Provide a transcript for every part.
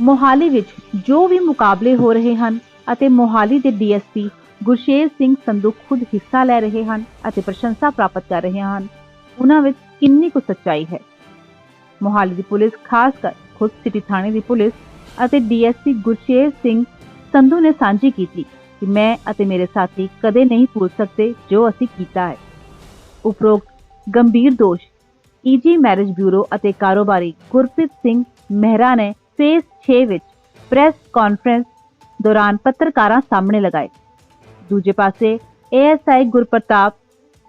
ਮੋਹਾਲੀ ਵਿੱਚ ਜੋ ਵੀ ਮੁਕਾਬਲੇ ਹੋ ਰਹੇ ਹਨ ਅਤੇ ਮੋਹਾਲੀ ਦੇ ਡੀਐਸਪੀ ਗੁਰਸ਼ੇਰ ਸਿੰਘ ਸੰਧੂ ਖੁਦ ਹਿੱਸਾ ਲੈ ਰਹੇ ਹਨ ਅਤੇ ਪ੍ਰਸ਼ੰਸਾ ਪ੍ਰਾਪਤ ਕਰ ਰਹੇ ਹਨ। ਉਹਨਾਂ ਵਿੱਚ ਕਿੰਨੀ ਕੁ ਸੱਚਾਈ ਹੈ? ਮੋਹਾਲੀ ਦੀ ਪੁਲਿਸ, ਖਾਸ ਕਰ ਖੁਦ ਸਿਟੀ ਥਾਣੇ ਦੀ ਪੁਲਿਸ ਅਤੇ ਡੀਐਸਪੀ ਗੁਰਸ਼ੇਰ ਸਿੰਘ ਸੰਧੂ ਨੇ ਸਾਂਝੀ ਕੀਤੀ ਕਿ ਮੈਂ ਅਤੇ ਮੇਰੇ ਸਾਥੀ ਕਦੇ ਨਹੀਂ ਭੁੱਲ ਸਕਦੇ ਜੋ ਅਸੀਂ ਕੀਤਾ ਹੈ। ਉਪਰੋਕਤ ਗੰਭੀਰ ਦੋਸ਼, ਈਜੀ ਮੈਰਿਜ ਬਿਊਰੋ ਅਤੇ ਕਾਰੋਬਾਰੀ ਗੁਰਪ੍ਰੀਤ ਸਿੰਘ ਮਹਿਰਾ ਨੇ ਫੇਸ 6 ਵਿੱਚ ਪ੍ਰੈਸ ਕਾਨਫਰੰਸ ਦੌਰਾਨ ਪੱਤਰਕਾਰਾਂ ਸਾਹਮਣੇ ਲਗਾਏ। ਦੂਜੇ ਪਾਸੇ ਏਐਸਆਈ ਗੁਰਪ੍ਰਤਾਪ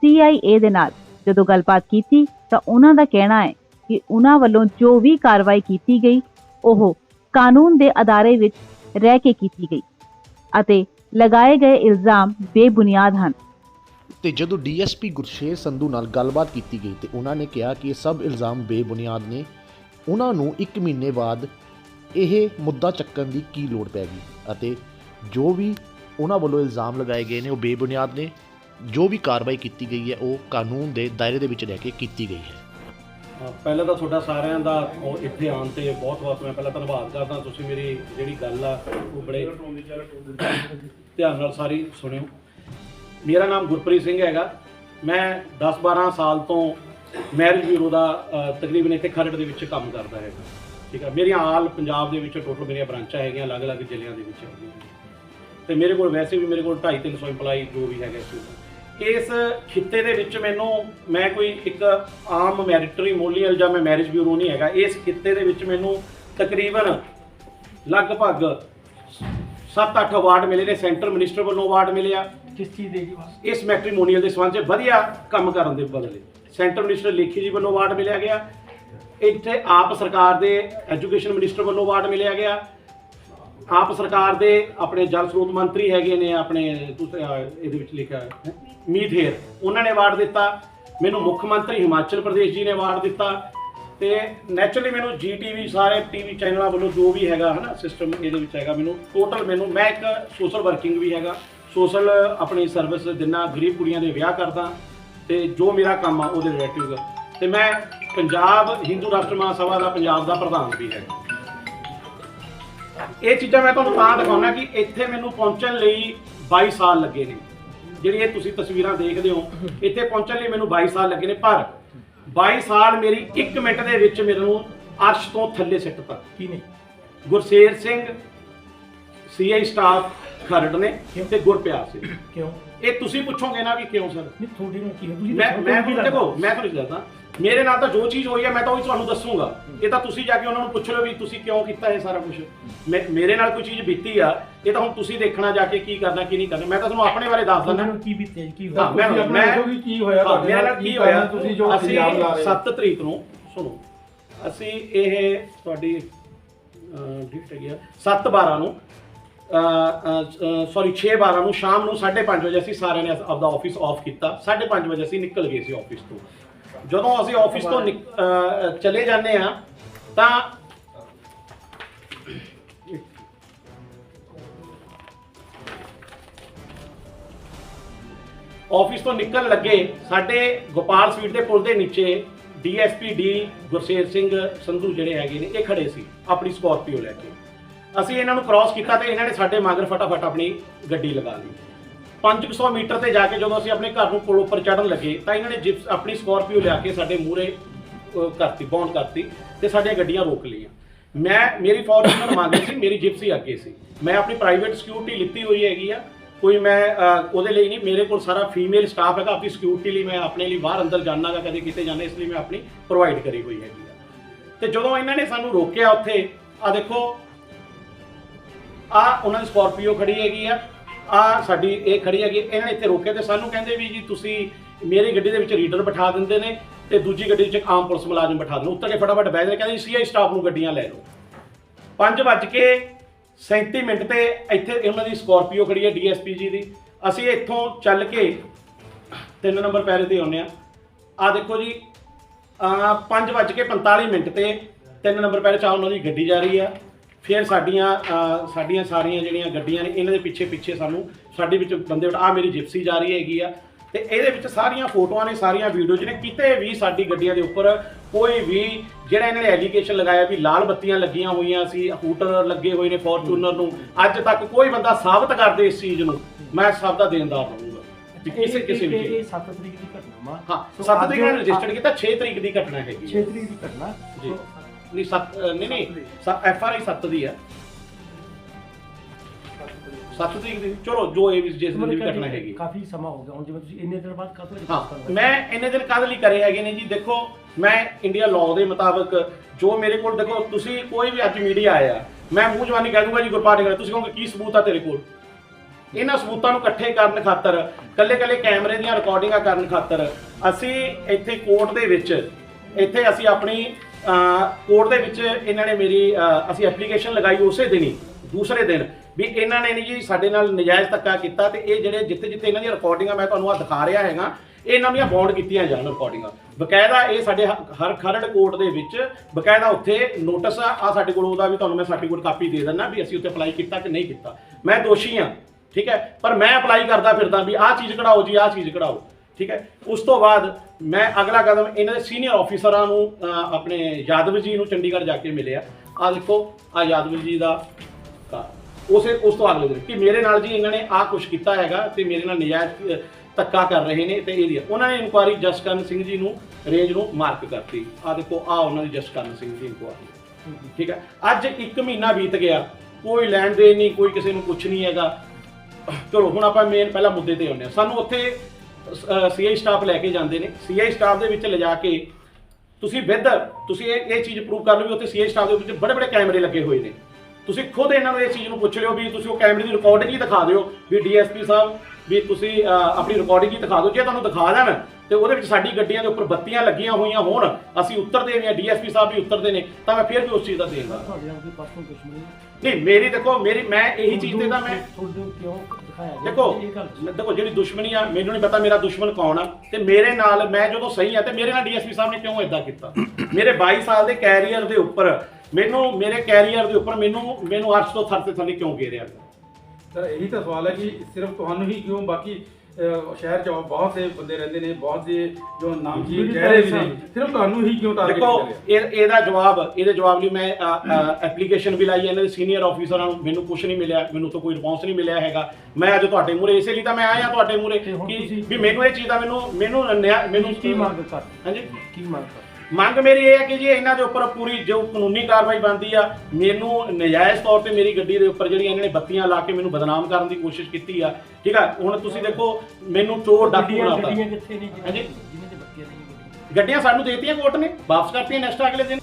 ਸੀਆਈਏ ਦੇ ਨਾਲ ਜਦੋਂ ਗੱਲਬਾਤ ਕੀਤੀ ਤਾਂ ਉਹਨਾਂ ਦਾ ਕਹਿਣਾ ਹੈ ਕਿ ਉਹਨਾਂ ਵੱਲੋਂ ਜੋ ਵੀ ਕਾਰਵਾਈ ਕੀਤੀ ਗਈ, ਉਹ ਕਾਨੂੰਨ ਦੇ ਅਦਾਰੇ ਵਿੱਚ ਰਹਿ ਕੇ ਕੀਤੀ ਗਈ ਅਤੇ ਲਗਾਏ ਗਏ ਇਲਜ਼ਾਮ ਬੇਬੁਨਿਆਦ ਹਨ। ਤੇ ਜਦੋਂ ਡੀਐਸਪੀ ਗੁਰਸ਼ੇਰ ਸੰਧੂ ਨਾਲ ਗੱਲਬਾਤ ਕੀਤੀ ਗਈ ਤੇ ਉਹਨਾਂ ਨੇ ਕਿਹਾ ਕਿ ਇਹ ਸਭ ਇਲਜ਼ਾਮ ਬੇਬੁਨਿਆਦ ਨੇ। ਉਹਨਾਂ ਨੂੰ 1 ਮਹੀਨੇ ਬਾਅਦ ਇਹ ਮੁੱਦਾ ਚੱਕਣ ਦੀ ਕੀ ਲੋੜ ਪੈ ਗਈ? ਅਤੇ ਜੋ ਵੀ ਉਹਨਾਂ ਵੱਲੋਂ ਇਲਜ਼ਾਮ ਲਗਾਏ ਗਏ ਨੇ, ਉਹ ਬੇਬੁਨਿਆਦ ਨੇ, ਜੋ ਵੀ ਕਾਰਵਾਈ ਕੀਤੀ ਗਈ ਹੈ, ਉਹ ਕਾਨੂੰਨ ਦੇ ਦਾਇਰੇ ਦੇ ਵਿੱਚ ਰਹਿ ਕੇ ਕੀਤੀ ਗਈ ਹੈ। ਪਹਿਲਾਂ ਤਾਂ ਤੁਹਾਡਾ ਸਾਰਿਆਂ ਦਾ ਉਹ ਇੱਥੇ ਆਉਣ ਤੇ ਬਹੁਤ ਬਹੁਤ ਮੈਂ ਪਹਿਲਾਂ ਧੰਨਵਾਦ ਕਰਦਾ। ਤੁਸੀਂ ਮੇਰੀ ਜਿਹੜੀ ਗੱਲ ਆ, ਉਹ ਬੜੇ ਧਿਆਨ ਨਾਲ ਸਾਰੀ ਸੁਣਿਓ। ਮੇਰਾ ਨਾਮ ਗੁਰਪ੍ਰੀਤ ਸਿੰਘ ਹੈਗਾ। ਮੈਂ 10-12 ਸਾਲ ਤੋਂ ਮੈਰਿਜ ਬਿਊਰੋ ਦਾ ਤਕਰੀਬਨ ਇੱਥੇ ਖਰੜ ਦੇ ਵਿੱਚ ਕੰਮ ਕਰਦਾ ਹੈਗਾ। ਠੀਕ ਹੈ ਮੇਰੀਆਂ ਆਲ ਪੰਜਾਬ ਦੇ ਵਿੱਚ ਟੋਟਲ ਮੇਰੀਆਂ ਬ੍ਰਾਂਚਾਂ ਹੈਗੀਆਂ ਅਲੱਗ-ਅਲੱਗ ਜ਼ਿਲ੍ਹਿਆਂ ਦੇ ਵਿੱਚ ਹੈਗੀਆਂ ਤੇ ਮੇਰੇ ਕੋਲ ਵੈਸੇ ਵੀ ਮੇਰੇ ਕੋਲ 2.5-300 EMPLOYE ਜੋ ਵੀ ਹੈਗਾ ਇਸ ਇਸ ਖਿੱਤੇ ਦੇ ਵਿੱਚ ਮੈਨੂੰ ਮੈਂ ਕੋਈ ਇੱਕ ਆਮ ਮੈਰਿਟਰੀ ਮੋਲੀਅਲ ਜਾਂ ਮੈਂ ਮੈਰਿਜ ਬਿਊਰੋ ਨਹੀਂ ਹੈਗਾ। ਇਸ ਖਿੱਤੇ ਦੇ ਵਿੱਚ ਮੈਨੂੰ ਤਕਰੀਬਨ ਲਗਭਗ 7-8 ਅਵਾਰਡ ਮਿਲੇ ਨੇ ਸੈਂਟਰ ਮਿਨਿਸਟਰ ਵੱਲੋਂ ਅਵਾਰਡ ਮਿਲਿਆ ਕਿਸ ਚੀਜ਼ ਦੇ ਜੀ ਬਸ? ਇਸ ਮੈਟ੍ਰੀਮੋਨੀਅਲ ਦੇ ਸੰਬੰਧ 'ਚ ਵਧੀਆ ਕੰਮ ਕਰਨ ਦੇ ਬਦਲੇ। ਸੈਂਟਰ ਮਿਨਿਸਟਰ ਲੇਖੀ ਜੀ ਵੱਲੋਂ ਅਵਾਰਡ ਮਿਲਿਆ ਗਿਆ। ਇੱਥੇ ਆਪ ਸਰਕਾਰ ਦੇ ਐਜੂਕੇਸ਼ਨ ਮਿਨਿਸਟਰ ਵੱਲੋਂ ਅਵਾਰਡ ਮਿਲਿਆ ਗਿਆ। ਆਪ ਸਰਕਾਰ ਦੇ ਆਪਣੇ ਜਲ ਸਰੋਤ ਮੰਤਰੀ ਹੈਗੇ ਨੇ ਆਪਣੇ ਤੁਸੀਂ, ਅਹ, ਇਹਦੇ ਵਿੱਚ ਲਿਖਿਆ ਹੈ ਮੀਤ ਹੇਰ ਉਹਨਾਂ ਨੇ ਅਵਾਰਡ ਦਿੱਤਾ। ਮੈਨੂੰ ਮੁੱਖ ਮੰਤਰੀ ਹਿਮਾਚਲ ਪ੍ਰਦੇਸ਼ ਜੀ ਨੇ ਅਵਾਰਡ ਦਿੱਤਾ। ਤੇ ਨੈਚੁਰਲੀ ਮੈਨੂੰ ਜੀਟੀਵੀ ਸਾਰੇ ਟੀਵੀ ਚੈਨਲਾਂ ਵੱਲੋਂ ਜੋ ਵੀ ਹੈਗਾ ਹਨਾ ਸਿਸਟਮ ਇਹਦੇ ਵਿੱਚ ਹੈਗਾ ਮੈਨੂੰ। ਟੋਟਲ ਮੈਨੂੰ ਮੈਂ ਇੱਕ ਸੋਸ਼ਲ ਵਰਕਿੰਗ ਵੀ ਹੈਗਾ। ਸੋਸ਼ਲ ਆਪਣੀ ਸਰਵਿਸ ਦਿਨਾ ਗਰੀਬ ਕੁੜੀਆਂ ਦੇ ਵਿਆਹ ਕਰਦਾ ਤੇ ਜੋ ਮੇਰਾ ਕੰਮ ਆ ਉਹਦੇ ਰਿਲੇਟਿਵ ਤੇ ਮੈਂ ਪੰਜਾਬ ਹਿੰਦੂ ਰਾਸ਼ਟਰ ਮਹਾਸਭਾ ਦਾ ਪੰਜਾਬ ਦਾ ਪ੍ਰਧਾਨ ਵੀ ਹੈਗਾ ਇਹ ਚੀਜ਼ਾਂ ਮੈਂ ਤੁਹਾਨੂੰ ਤਾਂ ਦਿਖਾਉਣਾ ਕਿ ਇੱਥੇ ਮੈਨੂੰ ਪਹੁੰਚਣ ਲਈ 22 ਸਾਲ ਲੱਗੇ ਨੇ। ਜਿਹੜੀ ਇਹ ਤੁਸੀਂ ਤਸਵੀਰਾਂ ਦੇਖਦੇ ਹੋ ਇੱਥੇ ਪਹੁੰਚਣ ਲਈ ਮੈਨੂੰ 22 ਸਾਲ ਲੱਗੇ ਨੇ ਪਰ 22 ਸਾਲ ਮੇਰੀ 1 ਮਿੰਟ ਦੇ ਵਿੱਚ ਮੈਨੂੰ ਅਰਸ਼ ਤੋਂ ਥੱਲੇ ਸਿੱਟਤਾ ਕੀ ਨਹੀਂ ਗੁਰਸੇਰ ਸਿੰਘ ਸੀਆਈ ਸਟਾਫ ਖਰੜ ਨੇ ਤੇ ਗੁਰਪਿਆਰ ਸਿੰਘ। ਕਿਉਂ? ਇਹ ਤੁਸੀਂ ਪੁੱਛੋਗੇ ਨਾ ਵੀ ਕਿਉਂ ਸਰ? ਨਹੀਂ ਤੁਹਾਡੀ ਨੂੰ ਕੀ ਤੁਸੀਂ ਮੈਂ ਮੈਂ ਦੇਖੋ? ਮੈਂ ਤੁਹਾਨੂੰ ਦੱਸਦਾ ਮੇਰੇ ਨਾਲ ਤਾਂ ਜੋ ਚੀਜ਼ ਹੋਈ ਹੈ ਮੈਂ ਤਾਂ ਉਹੀ ਤੁਹਾਨੂੰ ਦੱਸੂਗਾ। ਇਹ ਤਾਂ ਤੁਸੀਂ ਜਾ ਕੇ ਉਹਨਾਂ ਨੂੰ ਪੁੱਛ ਲਓ ਵੀ ਤੁਸੀਂ ਕਿਉਂ ਕੀਤਾ ਇਹ ਸਾਰਾ ਕੁਝ ਮੇਰੇ ਨਾਲ ਕੋਈ ਚੀਜ਼ ਬੀਤੀ ਆ ਇਹ ਤਾਂ ਹੁਣ ਤੁਸੀਂ ਦੇਖਣਾ ਜਾ ਕੇ ਕੀ ਕਰਨਾ ਕੀ ਨਹੀਂ ਕਰਨਾ। ਮੈਂ ਤਾਂ ਤੁਹਾਨੂੰ ਆਪਣੇ ਬਾਰੇ ਦੱਸ ਦਿੰਦਾ। ਕੀ ਬੀਤਿਆ ਜੀ ਕੀ ਹੋਇਆ? ਮੈਂ- ਵੀ ਕੀ ਹੋਇਆ ਮੇਰੇ ਨਾਲ, ਕੀ ਹੋਇਆ? ਤੁਸੀਂ ਜੋ ਅਸੀਂ ਇਲਜ਼ਾਮ ਲਾ ਰਹੇ ਹੋ। 7 ਤਰੀਕ ਨੂੰ ਸੁਣੋ। ਅਸੀਂ ਇਹ ਤੁਹਾਡੀ ਡੇਟ ਹੈਗੀ ਆ 7 12 ਨੂੰ ਸੌਰੀ 6 12 ਨੂੰ ਸ਼ਾਮ ਨੂੰ 5:30 ਵਜੇ ਅਸੀਂ ਸਾਰਿਆਂ ਨੇ ਆਪਦਾ ਆਫਿਸ ਆਫ ਕੀਤਾ। 5:30 ਵਜੇ ਅਸੀਂ ਨਿਕਲ ਗਏ ਸੀ ਆਫਿਸ ਤੋਂ। ਜਦੋਂ ਅਸੀਂ ਆਫਿਸ ਤੋਂ ਨਿਕ- ਅਹ, ਚਲੇ ਜਾਂਦੇ ਆ ਤਾਂ ਆਫਿਸ ਤੋਂ ਨਿਕਲਣ ਲੱਗੇ ਸਾਡੇ ਗੋਪਾਲ ਸਵੀਟ ਦੇ ਪੁਲ ਦੇ ਨੀਚੇ ਡੀਐਸਪੀ ਡੀ ਗੁਰਸੇਵ ਸਿੰਘ ਸੰਧੂ ਜਿਹੜੇ ਹੈਗੇ ਨੇ ਇਹ ਖੜੇ ਸੀ ਆਪਣੀ ਸਕਾਰਪੀਓ ਲੈ ਕੇ। ਅਸੀਂ ਇਹਨਾਂ ਨੂੰ ਕ੍ਰਾਸ ਕੀਤਾ ਤੇ ਇਹਨਾਂ ਨੇ ਸਾਡੇ ਮਗਰ ਫਟਾਫਟ ਆਪਣੀ ਗੱਡੀ ਲਗਾ ਲਈ। 500 ਮੀਟਰ ਤੇ ਜਾ ਕੇ ਜਦੋਂ ਅਸੀਂ ਆਪਣੇ ਘਰ ਨੂੰ ਪੁਲ ਉੱਪਰ ਚੜਨ ਲੱਗੇ, ਤਾਂ ਇਹਨਾਂ ਨੇ ਜਿਪਸ ਆਪਣੀ ਸਕੋਰਪੀਓ ਲਿਆ ਕੇ ਸਾਡੇ ਮੂਹਰੇ ਕਰਤੀ, ਬੌਂਡ ਕਰਤੀ ਤੇ ਸਾਡੀਆਂ ਗੱਡੀਆਂ ਰੋਕ ਲਈਆਂ। ਮੈਂ, ਮੇਰੀ ਫੋਰਚੂਨਰ ਮੰਗ ਸੀ, ਮੇਰੀ ਜਿਪਸੀ ਅੱਗੇ ਸੀ। ਮੈਂ ਆਪਣੀ ਪ੍ਰਾਈਵੇਟ ਸਿਕਿਉਰਿਟੀ ਲਿੱਤੀ ਹੋਈ ਹੈਗੀ ਆ। ਕੋਈ ਮੈਂ ਉਹਦੇ ਲਈ ਨਹੀਂ, ਮੇਰੇ ਕੋਲ ਸਾਰਾ ਫੀਮੇਲ ਸਟਾਫ ਹੈਗਾ, ਆਪਣੀ ਸਿਕਿਉਰਿਟੀ ਲਈ ਮੈਂ ਆਪਣੇ ਲਈ ਬਾਹਰ ਅੰਦਰ ਜਾਣਾਗਾ ਕਦੇ ਕਿਤੇ ਜਾਣਾ ਇਸ ਲਈ ਮੈਂ ਆਪਣੀ ਪ੍ਰੋਵਾਈਡ ਕਰੀ ਹੋਈ ਹੈਗੀ ਆ। ਤੇ ਜਦੋਂ ਇਹਨਾਂ ਨੇ ਸਾਨੂੰ ਰੋਕਿਆ ਉੱਥੇ ਆ ਦੇਖੋ ਆ ਉਹਨਾਂ ਦੀ ਸਕਾਰਪੀਓ ਖੜੀ ਹੈਗੀ ਆ ਆ ਸਾਡੀ ਇਹ ਖੜੀ ਹੈਗੀ, ਇਹਨਾਂ ਨੇ ਇੱਥੇ ਰੋਕਿਆ ਤੇ ਸਾਨੂੰ ਕਹਿੰਦੇ ਵੀ ਜੀ ਤੁਸੀਂ ਮੇਰੀ ਗੱਡੀ ਦੇ ਵਿੱਚ ਰੀਡਰ ਬਿਠਾ ਦਿੰਦੇ ਨੇ ਤੇ ਦੂਜੀ ਗੱਡੀ 'ਚ ਆਮ ਪੁਲਿਸ ਮੁਲਾਜ਼ਮ ਬਿਠਾ ਦਿੰਦੇ ਉੱਤਰ ਕੇ ਫਟਾਫਟ ਬਹਿ ਜਾਂਦੇ ਕਹਿੰਦੇ ਸੀਆਈ ਸਟਾਫ ਨੂੰ ਗੱਡੀਆਂ ਲੈ ਲਓ। 5 ਵੱਜ ਕੇ 37 ਮਿੰਟ ਤੇ ਇੱਥੇ ਉਹਨਾਂ ਦੀ ਸਕਾਰਪੀਓ ਖੜੀ ਹੈ ਡੀਐਸਪੀ ਜੀ ਦੀ। ਅਸੀਂ ਇੱਥੋਂ ਚੱਲ ਕੇ ਤਿੰਨ ਨੰਬਰ ਪੈਰੇ ਤੇ ਆਉਂਦੇ ਆ ਆ ਦੇਖੋ ਜੀ ਆ 5 ਵੱਜ ਕੇ 45 ਮਿੰਟ ਤੇ ਤਿੰਨ ਨੰਬਰ ਪੈਰੇ ਚ ਆ ਉਹਨਾਂ ਦੀ ਗੱਡੀ ਜਾ ਰਹੀ ਆ। ਫਿਰ ਸਾਡੀਆਂ ਸਾਡੀਆਂ ਸਾਰੀਆਂ ਜਿਹੜੀਆਂ ਗੱਡੀਆਂ ਨੇ ਇਹਨਾਂ ਦੇ ਪਿੱਛੇ ਪਿੱਛੇ ਸਾਨੂੰ ਸਾਡੇ ਵਿੱਚ ਬੰਦੇ ਆ ਮੇਰੀ ਜਿਪਸੀ ਜਾ ਰਹੀ ਹੈਗੀ ਆ। ਤੇ ਇਹਦੇ ਵਿੱਚ ਸਾਰੀਆਂ ਫੋਟੋਆਂ ਨੇ ਸਾਰੀਆਂ ਵੀਡੀਓਜ਼ ਨੇ ਕਿਤੇ ਵੀ ਸਾਡੀ ਗੱਡੀਆਂ ਦੇ ਉੱਪਰ ਕੋਈ ਵੀ ਜਿਹੜਾ ਇਹਨਾਂ ਨੇ ਐਲੀਗੇਸ਼ਨ ਲਗਾਇਆ ਵੀ ਲਾਲ ਬੱਤੀਆਂ ਲੱਗੀਆਂ ਹੋਈਆਂ ਸੀ ਹੂਟਰ ਲੱਗੇ ਹੋਏ ਨੇ ਫੋਰਚੂਨਰ ਨੂੰ ਅੱਜ ਤੱਕ ਕੋਈ ਬੰਦਾ ਸਾਬਤ ਕਰਦੇ ਇਸ ਚੀਜ਼ ਨੂੰ ਮੈਂ ਸਭ ਦਾ ਦੇਣਦਾਰ ਰਹੂੰਗਾ। ਕਿਸੇ ਕਿਸੇ ਵੀ ਇਹ ਚੀਜ਼ 7 ਤਰੀਕ ਦੀ ਘਟਨਾ ਵਾ। ਹਾਂ ਸੋ 7 ਤਰੀਕ ਨੂੰ ਅੱਜ- ਰਜਿਸਟਰਡ ਕੀਤਾ 6 ਤਰੀਕ ਦੀ ਘਟਨਾ ਹੈਗੀ 6 ਤਰੀਕ ਦੀ ਘਟਨਾ। ਜੀ। ਸੋ ਨਹੀਂ 7 ਨਹੀਂ ਨਹੀਂ ਐਫ ਆਰ ਆਈ 7 ਦੀ ਹੈ। 7 ਤਰੀਕ ਦੀ। ਚਲੋ ਜੋ ਇਹ ਵੀ ਜਿਸ ਦਿਨ ਦੀ ਵੀ ਘਟਨਾ ਹੈਗੀ। ਕਾਫੀ ਸਮਾਂ ਹੋ ਗਿਆ। ਹੁਣ ਜਿਵੇਂ ਤੁਸੀਂ ਇੰਨੇ ਦਿਨ ਬਾਅਦ ਕਾਹਤੋਂ ਹਾਂ ਮੈਂ ਇੰਨੇ ਦਿਨ ਕਦ ਲਈ ਕਰੇ ਹੈਗੇ ਨੇ ਜੀ? ਦੇਖੋ ਮੈਂ ਇੰਡੀਆ ਲਾਅ ਦੇ ਮੁਤਾਬਕ ਜੋ ਮੇਰੇ ਕੋਲ ਦੇਖੋ ਤੁਸੀਂ ਕੋਈ ਵੀ ਅੱਜ ਮੀਡੀਆ ਆਇਆ ਮੈਂ ਮੂੰਹ ਜਵਾਨੀ ਕਹਿ ਦੂੰਗਾ ਜੀ ਗੁਰਪਾਲ ਨਿਗਰ ਤੁਸੀਂ ਕਹੋਗੇ ਕੀ ਸਬੂਤ ਆ ਤੇਰੇ ਕੋਲ? ਇਹਨਾਂ ਸਬੂਤਾਂ ਨੂੰ ਇਕੱਠੇ ਕਰਨ ਖਾਤਰ ਕੱਲੇ ਕੱਲੇ ਕੈਮਰੇ ਦੀਆਂ ਰਿਕਾਰਡਿੰਗਾਂ ਕਰਨ ਖਾਤਰ ਅਸੀਂ ਇੱਥੇ ਕੋਰਟ ਦੇ ਵਿੱਚ ਇੱਥੇ ਅਸੀਂ ਆਪਣੀ ਕੋਰਟ ਦੇ ਵਿੱਚ ਇਹਨਾਂ ਨੇ ਮੇਰੀ ਅਸੀਂ ਐਪਲੀਕੇਸ਼ਨ ਲਗਾਈ ਉਸੇ ਦਿਨ ਹੀ, ਦੂਸਰੇ ਦਿਨ, ਵੀ ਇਹਨਾਂ ਨੇ ਨਹੀਂ ਜੀ ਸਾਡੇ ਨਾਲ ਨਜਾਇਜ਼ ਧੱਕਾ ਕੀਤਾ ਤੇ ਇਹ ਜਿਹੜੇ ਜਿੱਥੇ ਜਿੱਥੇ ਇਹਨਾਂ ਦੀਆਂ ਰਿਕਾਰਡਿੰਗਾਂ ਮੈਂ ਤੁਹਾਨੂੰ ਆ ਦਿਖਾ ਰਿਹਾ ਹੈਗਾ ਇਹਨਾਂ ਦੀਆਂ ਬੌਂਡ ਕੀਤੀਆਂ ਜਾਣ ਰਿਕਾਰਡਿੰਗਾਂ ਬਕਾਇਦਾ ਇਹ ਸਾਡੇ ਹਰ ਖਰੜ ਕੋਰਟ ਦੇ ਵਿੱਚ, ਬਕਾਇਦਾ ਉੱਥੇ ਨੋਟਿਸ ਆ ਆ ਸਾਡੇ ਕੋਲ ਉਹਦਾ ਵੀ ਤੁਹਾਨੂੰ ਮੈਂ ਸਰਟੀਫਿਕੇਟ ਕਾਪੀ ਦੇ ਦਿੰਦਾ ਵੀ ਅਸੀਂ ਉੱਥੇ ਅਪਲਾਈ ਕੀਤਾ ਕਿ ਨਹੀਂ ਕੀਤਾ। ਮੈਂ ਦੋਸ਼ੀ ਹਾਂ ਠੀਕ ਹੈ? ਪਰ ਮੈਂ ਅਪਲਾਈ ਕਰਦਾ ਫਿਰਦਾ ਵੀ ਆਹ ਚੀਜ਼ ਕਢਾਓ ਜੀ, ਆਹ ਚੀਜ਼ ਕਢਾਓ। ਠੀਕ ਹੈ? ਉਸ ਤੋਂ ਬਾਅਦ ਮੈਂ ਅਗਲਾ ਕਦਮ ਇਹਨਾਂ ਦੇ ਸੀਨੀਅਰ ਆਫੀਸਰਾਂ ਨੂੰ ਆਪਣੇ ਯਾਦਵ ਜੀ ਨੂੰ ਚੰਡੀਗੜ੍ਹ ਜਾ ਕੇ ਮਿਲਿਆ। ਆ ਦੇਖੋ ਆ ਯਾਦਵ ਜੀ ਦਾ ਉਸੇ ਉਸ ਤੋਂ ਅਗਲੇ ਦਿਨ ਕਿ ਮੇਰੇ ਨਾਲ ਜੀ ਇਹਨਾਂ ਨੇ ਆਹ ਕੁਛ ਕੀਤਾ ਹੈਗਾ ਤੇ ਮੇਰੇ ਨਾਲ ਨਜਾਇਜ਼ ਅਹ, ਧੱਕਾ ਕਰ ਰਹੇ ਨੇ ਤੇ ਇਹਦੀ ਉਹਨਾਂ ਨੇ ਇਨਕੁਆਰੀ ਜਸਕਰਨ ਸਿੰਘ ਜੀ ਨੂੰ ਰੇਂਜ ਨੂੰ ਮਾਰਕ ਕਰਤੀ। ਆ ਦੇਖੋ ਆ ਉਹਨਾਂ ਦੀ ਜਸਕਰਨ ਸਿੰਘ ਦੀ ਇਨਕੁਆਰੀ ਠੀਕ ਹੈ? ਅੱਜ 1 ਮਹੀਨਾ ਬੀਤ ਗਿਆ। ਕੋਈ ਲੈਣ ਦੇਣ ਨਹੀਂ ਕੋਈ ਕਿਸੇ ਨੂੰ ਕੁਝ ਨਹੀਂ ਹੈਗਾ। ਚਲੋ ਹੁਣ ਆਪਾਂ ਮੇਨ ਪਹਿਲਾ ਮੁੱਦੇ ਤੇ ਆਉਂਦੇ ਹਾਂ। ਸਾਨੂੰ ਉੱਥੇ ਸੀਆਈ ਸਟਾਫ ਲੈ ਕੇ ਜਾਂਦੇ ਨੇ। ਸੀਆਈ ਸਟਾਫ ਦੇ ਵਿੱਚ ਲਿਜਾ ਕੇ ਤੁਸੀਂ ਬਿਹਤਰ ਤੁਸੀਂ ਇਹ ਇਹ ਚੀਜ਼ ਪ੍ਰੂਵ ਕਰ ਲਓ ਵੀ ਉੱਥੇ ਸੀਆਈ ਸਟਾਫ ਦੇ ਵਿੱਚ ਬੜੇ ਬੜੇ ਕੈਮਰੇ ਲੱਗੇ ਹੋਏ ਨੇ। ਤੁਸੀਂ ਖੁਦ ਇਹਨਾਂ ਨੂੰ ਇਹ ਚੀਜ਼ ਨੂੰ ਪੁੱਛ ਲਿਓ ਵੀ ਤੁਸੀਂ ਉਹ ਕੈਮਰੇ ਦੀ ਰਿਕਾਰਡਿੰਗ ਹੀ ਦਿਖਾ ਦਿਓ ਵੀ ਡੀਐਸਪੀ ਸਾਹਿਬ ਵੀ ਤੁਸੀਂ ਆਪਣੀ ਰਿਕਾਰਡਿੰਗ ਹੀ ਦਿਖਾ ਦਿਓ। ਜੇ ਤੁਹਾਨੂੰ ਦਿਖਾ ਦੇਣ ਤੇ ਉਹਦੇ ਵਿੱਚ ਸਾਡੀ ਗੱਡੀਆਂ ਦੇ ਉੱਪਰ ਬੱਤੀਆਂ ਲੱਗੀਆਂ ਹੋਈਆਂ ਹੋਣ ਅਸੀਂ ਉੱਤਰਦੇ ਨੇ ਡੀਐਸਪੀ ਸਾਹਿਬ ਵੀ ਉੱਤਰਦੇ ਨੇ ਤਾਂ ਮੈਂ ਫਿਰ ਵੀ ਉਸ ਚੀਜ਼ ਦਾ ਦੇਂਗਾ ਦੁਸ਼ਮਣੀ ਨਹੀਂ ਮੇਰੀ ਦੇਖੋ ਮੇਰੀ ਮੈਂ ਇਹੀ ਚੀਜ਼ ਤੇ ਤਾਂ ਮੈਂ ਦੇਖੋ ਦੇਖੋ ਜਿਹੜੀ ਦੁਸ਼ਮਣੀ ਆ ਮੈਨੂੰ ਨਹੀਂ ਪਤਾ ਮੇਰਾ ਦੁਸ਼ਮਣ ਕੌਣ ਆ ਤੇ ਮੇਰੇ ਨਾਲ ਮੈਂ ਜਦੋਂ ਸਹੀ ਆ ਤੇ ਮੇਰੇ ਨਾਲ ਡੀਐਸਪੀ ਸਾਹਿਬ ਨੇ ਕਿਉਂ ਇਦਾਂ ਕੀਤਾ? ਮੇਰੇ 22 ਸਾਲ ਦੇ ਕੈਰੀਅਰ ਦੇ ਉੱਪਰ ਮੈਨੂੰ ਮੇਰੇ ਕੈਰੀਅਰ ਦੇ ਉੱਪਰ ਮੈਨੂੰ ਮੈਨੂੰ ਅਰਸ਼ ਤੋਂ ਥਰ ਤੇ ਥੱਲੇ ਕਿਉਂ ਘੇਰਿਆ? ਸਰ ਇਹੀ ਤਾਂ ਸਵਾਲ ਹੈ ਕਿ ਸਿਰਫ ਤੁਹਾਨੂੰ ਹੀ ਕਿਉਂ ਬਾਕੀ ਅਹ, ਸ਼ਹਿਰ ਚ ਬਹੁਤ ਸੇ ਬੰਦੇ ਰਹਿੰਦੇ ਨੇ ਬਹੁਤ ਸੇ ਜੋ ਨਾਮਚੀਨ ਚਿਹਰੇ ਵੀ ਨੇ। ਸਿਰਫ ਤੁਹਾਨੂੰ ਹੀ ਕਿਉਂ ਟਾਰਗੇਟ ਦੇਖੋ ਇਹ ਇਹਦਾ ਜਵਾਬ ਇਹਦੇ ਜਵਾਬ ਲਈ ਮੈਂ ਐਪਲੀਕੇਸ਼ਨ ਵੀ ਲਾਈ ਹੈ ਇਹਨਾਂ ਦੇ ਸੀਨੀਅਰ ਆਫੀਸਰਾਂ ਨੂੰ ਮੈਨੂੰ ਕੁਝ ਨਹੀਂ ਮਿਲਿਆ ਮੈਨੂੰ ਤੋਂ ਕੋਈ ਰਿਸਪੌਂਸ ਨਹੀਂ ਮਿਲਿਆ ਹੈਗਾ। ਮੈਂ ਅੱਜ ਤੁਹਾਡੇ ਮੂਰੇ ਇਸੇ ਲਈ ਤਾਂ ਮੈਂ ਆਇਆ ਤੁਹਾਡੇ ਮੂਰੇ ਤੇ ਹੁਣ ਕਿ ਤੁਸੀਂ- ਵੀ ਮੈਨੂੰ ਇਹ ਚੀਜ਼ ਦਾ ਮੈਨੂੰ ਮੈਨੂੰ ਨਿਆਂ- ਮੈਨੂੰ ਕੀ ਮੰਗ ਕਰ ਹਾਂਜੀ? ਕੀ ਮੰਗ ਕਰ ਮੰਗ ਮੇਰੀ ਇਹ ਹੈ ਕਿ ਜੀ ਇਹਨਾਂ ਦੇ ਉੱਪਰ ਪੂਰੀ ਜੋ ਕਾਨੂੰਨੀ ਕਾਰਵਾਈ ਬਣਦੀ ਆ ਮੈਨੂੰ ਨਜਾਇਜ਼ ਤੌਰ ਤੇ ਮੇਰੀ ਗੱਡੀ ਦੇ ਉੱਪਰ ਜਿਹੜੀਆਂ ਇਹਨਾਂ ਨੇ ਬੱਤੀਆਂ ਲਾ ਕੇ ਮੈਨੂੰ ਬਦਨਾਮ ਕਰਨ ਦੀ ਕੋਸ਼ਿਸ਼ ਕੀਤੀ ਆ ਠੀਕ ਆ? ਹੁਣ ਤੁਸੀਂ ਦੇਖੋ ਮੈਨੂੰ ਚੋਰ ਡਾਕੂ ਬਣਾਤਾ। ਗੱਡੀਆਂ ਕਿੱਥੇ ਨੇ ਹਾਂਜੀ। ਜਿਹਨਾਂ ਦੇ ਬੱਤੀਆਂ ਨਹੀਂ ਗੱਡੀਆਂ। ਗੱਡੀਆਂ ਸਾਨੂੰ ਦੇਤੀਆਂ ਕੋਰਟ ਨੇ ਵਾਪਸ ਕਰਤੀਆਂ ਨੈਕਸਟ ਅਗਲੇ ਦਿਨ।